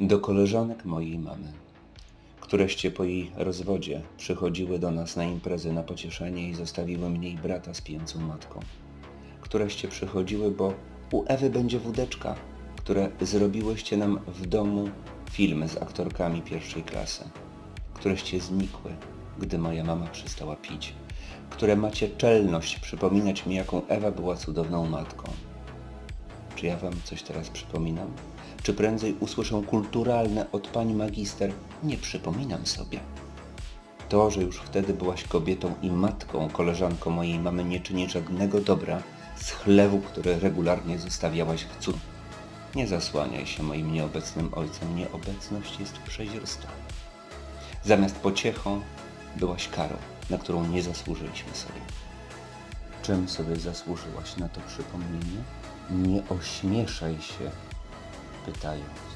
Do koleżanek mojej mamy, któreście po jej rozwodzie przychodziły do nas na imprezy na pocieszenie i zostawiły mnie i brata z pijącą matką. Któreście przychodziły, bo u Ewy będzie wódeczka, które zrobiłyście nam w domu filmy z aktorkami pierwszej klasy. Któreście znikły, gdy moja mama przestała pić. Które macie czelność przypominać mi, jaką Ewa była cudowną matką. Czy ja wam coś teraz przypominam? Czy prędzej usłyszę kulturalne od pani magister? Nie przypominam sobie. To, że już wtedy byłaś kobietą i matką, koleżanką mojej mamy, nie czyni żadnego dobra z chlewu, który regularnie zostawiałaś w cud. Nie zasłaniaj się moim nieobecnym ojcem. Nieobecność jest przejrzysta. Zamiast pociechą byłaś karą, na którą nie zasłużyliśmy sobie. Czym sobie zasłużyłaś na to przypomnienie? Nie ośmieszaj się, proprietário.